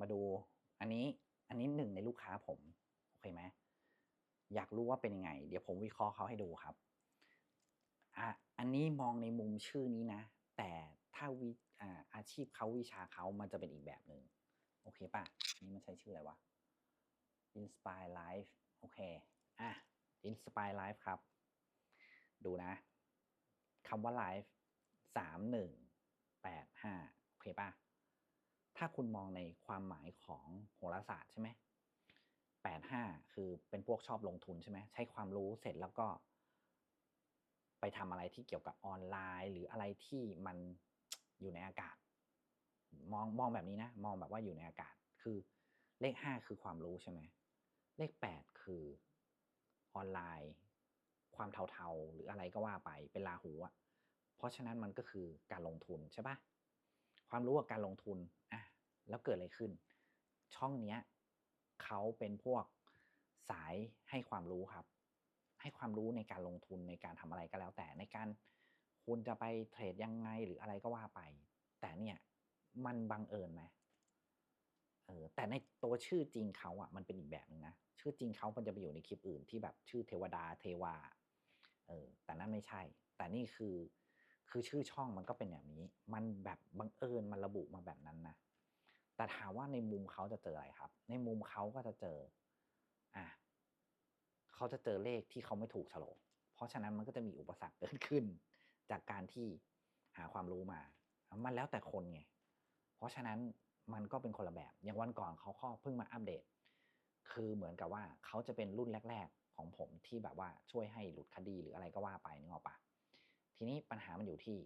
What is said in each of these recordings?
มาดูอันนี้อันนี้หนึ่งในลูกค้าผมโอเคไหมอยากรู้ว่าเป็นยังไง เดี๋ยวผมวิเคราะห์เขาให้ดูครับอะอันนี้มองในมุมชื่อนี้นะ แต่ถ้าวิอ่าอาชีพเขาวิชาเขามันจะเป็นอีกแบบหนึ่งโอเคป่ะนี่มันใช้ชื่ออะไรวะ Inspire Life โอเคอะ Inspire Life ครับ ดูนะคำว่า Life สามหนึ่งแปดห้าโอเคป่ะ ถ้าคุณมองในความหมายของโหราศาสตร์ใช่ไหมแปดห้าคือเป็นพวกชอบลงทุนใช่ไหมใช้ความรู้เสร็จแล้วก็ ไปทำอะไรที่เกี่ยวกับออนไลน์ หรืออะไรที่มันอยู่ในอากาศ มองมองแบบนี้นะ มองแบบว่าอยู่ในอากาศ คือเลขห้าคือความรู้ใช่ไหมเลขแปดคือออนไลน์ ความเทาๆ หรืออะไรก็ว่าไปเป็นลาหูอะเพราะฉะนั้นมันก็คือการลงทุนใช่ปะความรู้กับการลงทุนอะ แล้วเกิดอะไรขึ้น ช่องเนี้ยเขาเป็นพวกสายให้ความรู้ครับ ให้ความรู้ในการลงทุนในการทำอะไรก็แล้ว แต่ในการคุณจะไปเทรดยังไงหรืออะไรก็ว่าไป แต่เนี่ยมันบังเอิญไหมเออแต่ในตัวชื่อจริงเขาอะมันเป็นอีกแบบหนึ่งนะชื่อจริงเขามันจะไปอยู่ในคลิปอื่นที่แบบชื่อเทวดาเทวาเออแต่นั่นไม่ใช่ แต่นี่คือคือชื่อช่องมันก็เป็นแบบนี้ มันแบบบังเอิญมันระบุมาแบบนั้นนะ แต่ถามว่าในมุมเขาจะเจออะไรครับ ในมุมเขาก็จะเจออะเขาจะเจอเลขที่เขาไม่ถูกโฉลกเพราะฉะนั้นมันก็จะมีอุปสรรคเกิดขึ้น จากการที่หาความรู้มา มันแล้วแต่คนไง เพราะฉะนั้นมันก็เป็นคนละแบบ อย่างวันก่อนเขาข้อเพิ่งมาอัปเดต คือเหมือนกับว่าเขาจะเป็นรุ่นแรก ๆ ของผมที่แบบว่าช่วยให้หลุดคดีหรืออะไรก็ว่าไปนึกออกปะทีนี้ปัญหามันอยู่ที่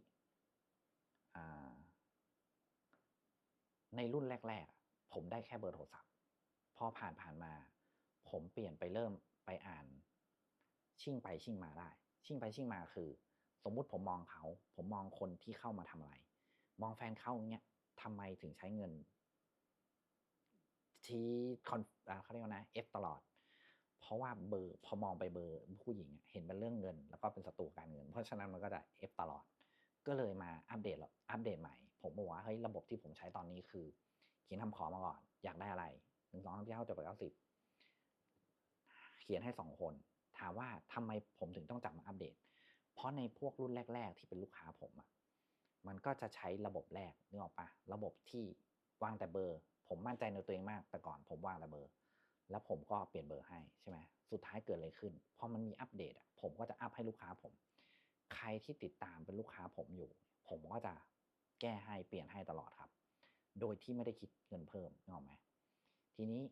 ในรุ่นแรก ๆ ผมได้แค่เบอร์โทรศัพท์ พอผ่านผ่านมา ผมเปลี่ยนไปเริ่มไปอ่าน ชิ่งไปชิ่งมาได้ ชิ่งไปชิ่งมาคือ สมมุติผมมองเขา ผมมองคนที่เข้ามาทำอะไร มองแฟนเขาเนี้ยทำไมถึงใช้เงินที่คอนเขาเรียกว่านะเอฟตลอด เพราะว่าเบอร์พอมองไปเบอร์ผู้หญิงเห็นเป็นเรื่องเงิน แล้วก็เป็นศัตรูการเงิน เพราะฉะนั้นมันก็จะเอฟตลอด ก็เลยมาอัปเดตอัปเดตใหม่ ผมบอกว่าเฮ้ยระบบที่ผมใช้ตอนนี้คือเขียนทำขอมาก่อน อยากได้อะไรหนึ่งสองสามสี่ห้าจบไปเก้าสิบเขียนให้สองคน ถามว่าทำไมผมถึงต้องจับมาอัปเดต เพราะในพวกรุ่นแรก ๆ ที่เป็นลูกค้าผมอะมันก็จะใช้ระบบแรกนึกออกปะระบบที่วางแต่เบอร์ ผมมั่นใจในตัวเองมาก แต่ก่อนผมวางแต่เบอร์ แล้วผมก็เปลี่ยนเบอร์ให้ใช่ไหมสุดท้ายเกิดอะไรขึ้นพอมันมีอัปเดตอะผมก็จะอัพให้ลูกค้าผม ใครที่ติดตามเป็นลูกค้าผมอยู่ ผมก็จะ แก้ให้เปลี่ยนให้ตลอดครับ โดยที่ไม่ได้คิดเงินเพิ่มนึกออกไหมทีนี้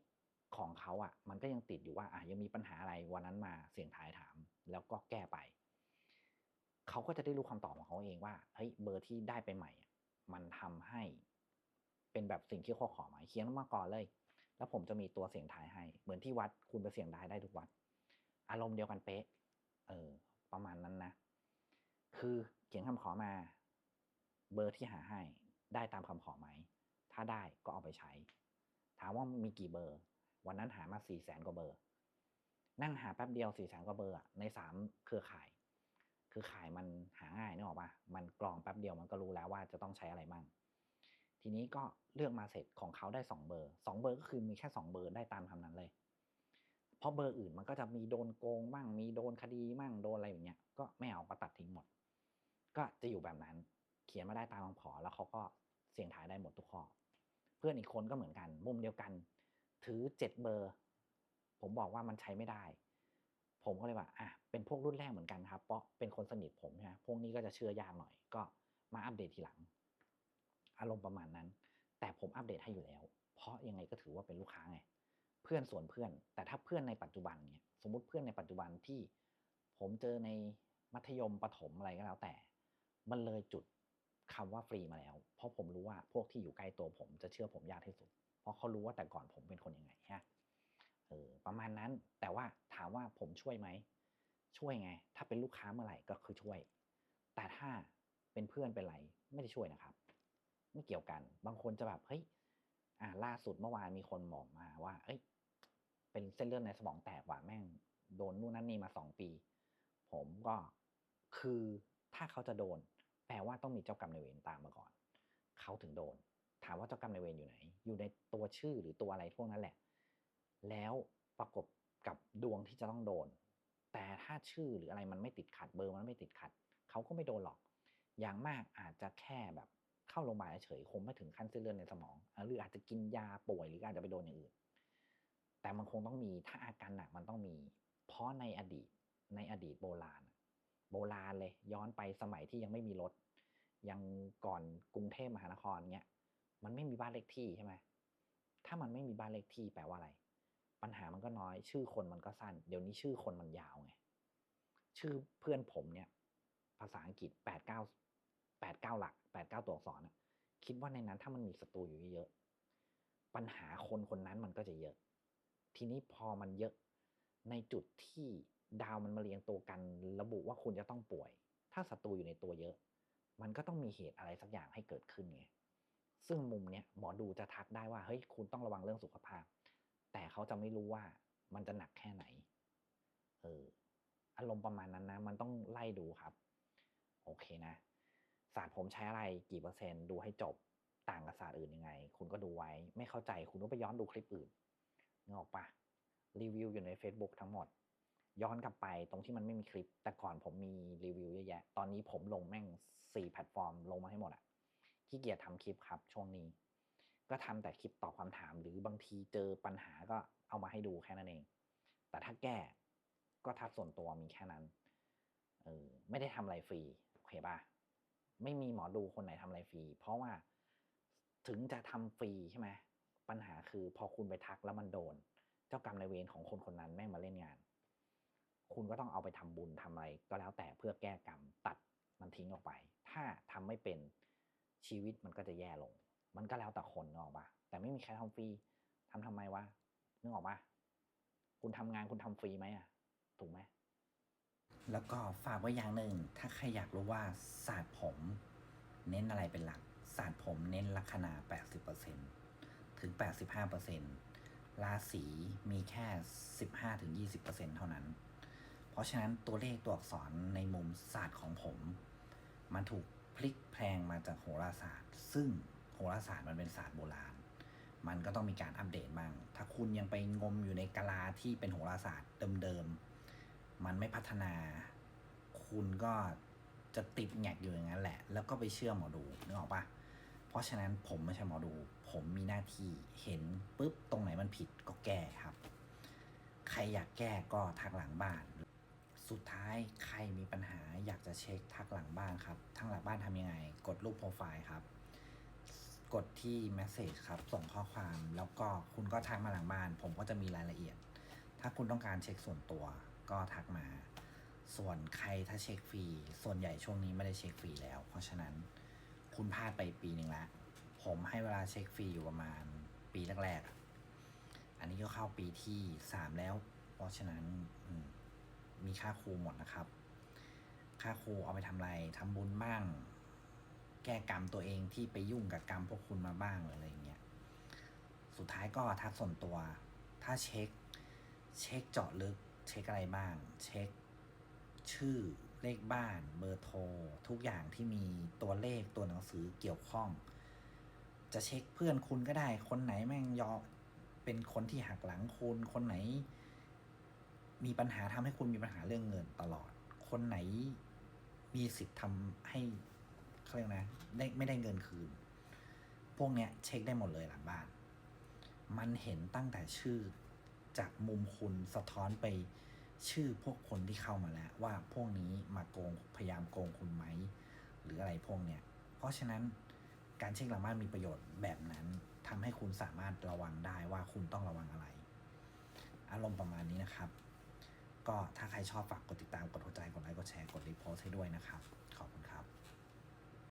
ของเขาอะ มันก็ยังติดอยู่ว่าอะยังมีปัญหาอะไรวันนั้นมาเสียงทายถาม แล้วก็แก้ไป เขาก็จะได้รู้คำตอบของเขาเองว่าเฮ้ยเบอร์ที่ได้ไปใหม่ มันทำให้เป็นแบบสิ่งที่ข้อขอมาเขียนมาก่อนเลย แล้วผมจะมีตัวเสียงทายให้ เหมือนที่วัดคุณไปเสียงได้ได้ทุกวัด อารมณ์เดียวกันเป๊ะ เออ ประมาณนั้นนะ คือเขียนคำขอมา เบอร์ที่หาให้ได้ตามคำขอไหม ถ้าได้ก็เอาไปใช้ ถามว่ามีกี่เบอร์ วันนั้นหามาสี่แสนกว่าเบอร์ นั่งหาแป๊บเดียวสี่แสนกว่าเบอร์ในสามเครือข่ายคือขายมันหาง่ายนึกออกปะมันกรองแป๊บเดียวมันก็รู้แล้วว่าจะต้องใช้อะไรมั่ง ทีนี้ก็เลือกมาเสร็จของเขาได้สองเบอร์สองเบอร์ก็คือมีแค่สองเบอร์ได้ตามคำนั้นเลย เพราะเบอร์อื่นมันก็จะมีโดนโกงมั่ง มีโดนคดีมั่ง โดนอะไรอย่างเงี้ย ก็ไม่เอาก็ตัดทิ้งหมด ก็จะอยู่แบบนั้น เขียนมาได้ตามคำขอแล้วเขาก็เสี่ยงทายได้หมดทุกข้อ เพื่อนอีกคนก็เหมือนกันมุมเดียวกัน ถือเจ็ดเบอร์ ผมบอกว่ามันใช้ไม่ได้ ผมก็เลยว่าอะเป็นพวกรุ่นแรกเหมือนกันครับ เพราะเป็นคนสนิทผมใช่ไหมพวกนี้ก็จะเชื่อยากหน่อย ก็มาอัปเดตทีหลัง อารมณ์ประมาณนั้น แต่ผมอัปเดตให้อยู่แล้ว เพราะยังไงก็ถือว่าเป็นลูกค้าไงเพื่อนส่วนเพื่อน แต่ถ้าเพื่อนในปัจจุบันเนี่ยสมมติเพื่อนในปัจจุบันที่ผมเจอในมัธยมประถมอะไรก็แล้วแต่ มันเลยจุด คำว่าฟรีมาแล้ว เพราะผมรู้ว่าพวกที่อยู่ใกล้ตัวผมจะเชื่อผมยากที่สุด เพราะเขารู้ว่าแต่ก่อนผมเป็นคนยังไงฮะเออประมาณนั้นแต่ว่าถามว่าผมช่วยไหมช่วยไง ถ้าเป็นลูกค้าเมื่อไหร่ก็คือช่วย แต่ถ้าเป็นเพื่อนเป็นไรไม่ได้ช่วยนะครับ ไม่เกี่ยวกัน บางคนจะแบบเฮ้ยอ่าล่าสุดเมื่อวานมีคนบอกมาว่า เอ้ย เป็นเส้นเลือดในสมองแตกว่ะแม่ง โดนนู่นนั่นนี่มาสองปี ผมก็คือถ้าเขาจะโดน แปลว่าต้องมีเจ้ากรรมนายเวรตามมาก่อน เขาถึงโดน ถามว่าเจ้ากรรมนายเวรอยู่ไหน อยู่ในตัวชื่อหรือตัวอะไรพวกนั้นแหละ แล้วประกบกับดวงที่จะต้องโดน แต่ถ้าชื่อหรืออะไรมันไม่ติดขัดเบอร์มันไม่ติดขัด เขาก็ไม่โดนหรอก อย่างมากอาจจะแค่แบบเข้าโรงพยาบาลเฉยๆคงไม่ถึงขั้นเส้นเลือดในสมอง หรืออาจจะกินยาป่วยหรืออาจจะไปโดนอย่างอื่น แต่มันคงต้องมีถ้าอาการหนักมันต้องมี เพราะในอดีตในอดีตโบราณ โบราณเลย ย้อนไปสมัยที่ยังไม่มีรถ ยังก่อนกรุงเทพมหานครเงี้ยมันไม่มีบ้านเลขที่ใช่ไหมถ้ามันไม่มีบ้านเลขที่แปลว่าอะไร ปัญหามันก็น้อย ชื่อคนมันก็สั้น เดี๋ยวนี้ชื่อคนมันยาวไงชื่อเพื่อนผมเนี่ย ภาษาอังกฤษแปดเก้าแปดเก้าหลักแปดเก้าตัวอักษรอะคิดว่าในนั้นถ้ามันมีศัตรูอยู่เยอะ ปัญหาคนคนนั้นมันก็จะเยอะ ทีนี้พอมันเยอะในจุดที่ ดาวมันมาเรียงตัวกันระบุว่าคุณจะต้องป่วย ถ้าศัตรูอยู่ในตัวเยอะ มันก็ต้องมีเหตุอะไรสักอย่างให้เกิดขึ้นไงซึ่งมุมเนี้ยหมอดูจะทักได้ว่าเฮ้ยคุณต้องระวังเรื่องสุขภาพ แต่เขาจะไม่รู้ว่ามันจะหนักแค่ไหนเอออารมณ์ประมาณนั้นนะ มันต้องไล่ดูครับ โอเคนะศาสตร์ผมใช้อะไรกี่เปอร์เซ็นต์ดูให้จบต่างกับศาสตร์อื่นยังไง คุณก็ดูไว้ ไม่เข้าใจคุณก็ไปย้อนดูคลิปอื่นนึกออกปะรีวิวอยู่ใน Facebook ทั้งหมด ย้อนกลับไปตรงที่มันไม่มีคลิป แต่ก่อนผมมีรีวิวเยอะแยะ ตอนนี้ผมลงแม่งสี่แพลตฟอร์มลงมาให้หมดอะขี้เกียจทำคลิปครับช่วงนี้ ก็ทำแต่คลิปตอบคำถาม หรือบางทีเจอปัญหาก็เอามาให้ดูแค่นั้นเอง แต่ถ้าแก้ก็ทักส่วนตัวมีแค่นั้นเออไม่ได้ทำอะไรฟรีโอเคปะไม่มีหมอดูคนไหนทำอะไรฟรี เพราะว่าถึงจะทำฟรีใช่ไหมปัญหาคือพอคุณไปทักแล้วมันโดน เจ้ากรรมนายเวรของคนคนนั้นแม่งมาเล่นงาน คุณก็ต้องเอาไปทำบุญทำอะไรก็แล้วแต่เพื่อแก้กรรมตัดมันทิ้งออกไป ถ้าทำไม่เป็นชีวิตมันก็จะแย่ลง มันก็แล้วแต่คนนึกออกปะแต่ไม่มีใครทำฟรีทำทำไมวะนึกออกปะคุณทำงานคุณทำฟรีไหมอะถูกไหมแล้วก็ฝากไว้อย่างหนึ่ง ถ้าใครอยากรู้ว่าศาสตร์ผม เน้นอะไรเป็นหลักศาสตร์ผมเน้นลัคนา80%ถึง 85%ราศีมีแค่ 15-20%เท่านั้น ราะฉะนั้นตัวเลขตัวอักษรในมุมศาสตร์ของผม มันถูกพลิกแพลงมาจากโหราศาสตร์ ซึ่งโหราศาสตร์มันเป็นศาสตร์โบราณ มันก็ต้องมีการอัปเดตบ้าง ถ้าคุณยังไปงมอยู่ในกะลาที่เป็นโหราศาสตร์เดิมๆ มันไม่พัฒนา คุณก็จะติดแงกอยู่อย่างนั้นแหละ แล้วก็ไปเชื่อหมอดูนึกออกปะเพราะฉะนั้นผมไม่ใช่หมอดู ผมมีหน้าที่เห็นปุ๊บตรงไหนมันผิดก็แก้ครับ ใครอยากแก้ก็ทักหลังบ้าน สุดท้ายใครมีปัญหาอยากจะเช็คทักหลังบ้านครับทักหลังบ้านทำยังไง กดรูปโปรไฟล์ครับ กดที่ Message ครับ ส่งข้อความ แล้วก็คุณก็ทักมาหลังบ้าน ผมก็จะมีรายละเอียด ถ้าคุณต้องการเช็คส่วนตัว ก็ทักมา ส่วนใครถ้าเช็คฟรี ส่วนใหญ่ช่วงนี้ไม่ได้เช็คฟรีแล้ว เพราะฉะนั้นคุณพลาดไปปีหนึ่งล้วผมให้เวลาเช็คฟรีอยู่ประมาณปีแรกๆอะอันนี้ก็เข้าปีที่สามแล้ว เพราะฉะนั้นอืม มีค่าครูหมดนะครับ ค่าครูเอาไปทำอะไรทำบุญบ้าง แก้กรรมตัวเองที่ไปยุ่งกับกรรมพวกคุณมาบ้างหรืออะไรอย่างเงี้ย สุดท้ายก็ทักส่วนตัว ถ้าเช็ค เช็คเจาะลึก เช็คอะไรบ้าง เช็ค ชื่อ เลขบ้าน เบอร์โทร ทุกอย่างที่มีตัวเลขตัวหนังสือเกี่ยวข้อง จะเช็คเพื่อนคุณก็ได้ คนไหนแม่งยอเป็นคนที่หักหลังคุณ คนไหน มีปัญหาทำให้คุณมีปัญหาเรื่องเงินตลอด คนไหนมีสิทธิ์ทำให้เขาเรียกนะได้ไม่ได้เงินคืน พวกเนี้ย เช็คได้หมดเลยหลังบ้าน มันเห็นตั้งแต่ชื่อจากมุมคุณสะท้อนไปชื่อพวกคนที่เข้ามาแล้ว ว่าพวกนี้มาโกงพยายามโกงคุณไหม หรืออะไรพวกเนี้ย เพราะฉะนั้นการเช็คหลังบ้านมีประโยชน์แบบนั้นทำให้คุณสามารถระวังได้ว่าคุณต้องระวังอะไร อารมณ์ประมาณนี้นะครับ ก็ถ้าใครชอบฝากกดติดตามกดหัวใจกดไลค์กดแชร์กดรีโพสให้ด้วยนะครับ